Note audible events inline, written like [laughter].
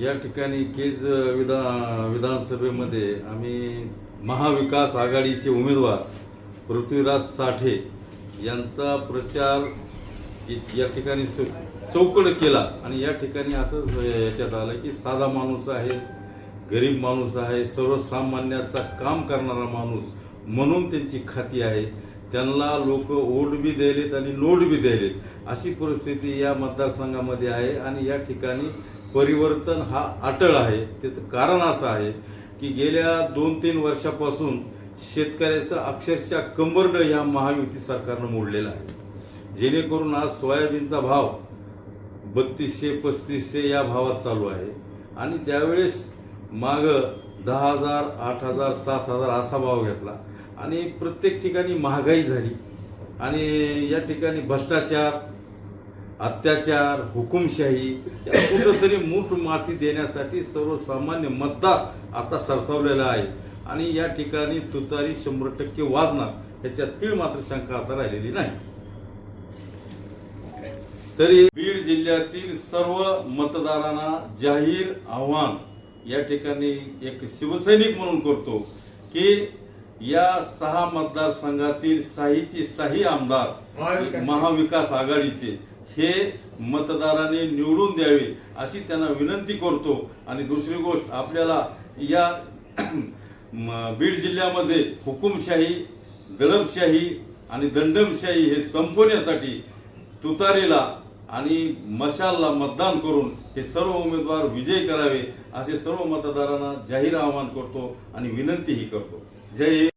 या ठिकाणी केज विधान विधानसभेमध्ये आम्ही महाविकास आघाडीचे उमेदवार पृथ्वीराज साठे यांचा प्रचार या ठिकाणी चौकड केला. आणि या ठिकाणी असं याच्यात आलं की साधा माणूस आहे गरीब माणूस आहे सर्वसामान्याचा काम करणारा माणूस म्हणून त्यांची खाती आहे. त्यांना लोक वोट बी द्यायलेत आणि नोट बी द्यायलेत. अशी परिस्थिती या मतदारसंघामध्ये आहे आणि या ठिकाणी परिवर्तन हा अटळ आहे. त्याचं कारण असं आहे की गेल्या दोन तीन वर्षापासून शेतकऱ्याचं अक्षरशः कंबरड या महायुती सरकारनं मोडलेलं आहे. जेणेकरून आज सोयाबीनचा भाव बत्तीसशे पस्तीसशे या भावात चालू आहे. आणि त्यावेळेस माग दहा हजार आठ हजार सात हजार असा भाव घेतला. आणि प्रत्येक ठिकाणी महागाई झाली. आणि या ठिकाणी भ्रष्टाचार अत्याचार हुकुमशाही कुठंतरी मूठ माती देण्यासाठी सर्वसामान्य मतदार आता सरसावलेला आहे आणि या ठिकाणी तुतारी शंभर टक्के वाजणार ह्याच्यात तीळ मात्र शंका आता राहिलेली नाही तरी बीड जिल्ह्यातील सर्व मतदारांना जाहीर आव्हान या ठिकाणी एक शिवसैनिक म्हणून करतो की या सहा मतदारसंघातील साहीचे साही आमदार. महाविकास आघाडीचे हे मतदाराने निवडून द्यावे अशी त्यांना विनंती करतो. आणि दुसरी गोष्ट आपल्याला या [clears throat] बीड जिल्ह्यामध्ये हुकुमशाही दडपशाही आणि दंडमशाही हे संपवण्यासाठी तुतारीला आणि मशालला मतदान करून हे सर्व उमेदवार विजय करावे असे सर्व मतदारांना जाहीर आवाहन करतो आणि विनंतीही करतो. जय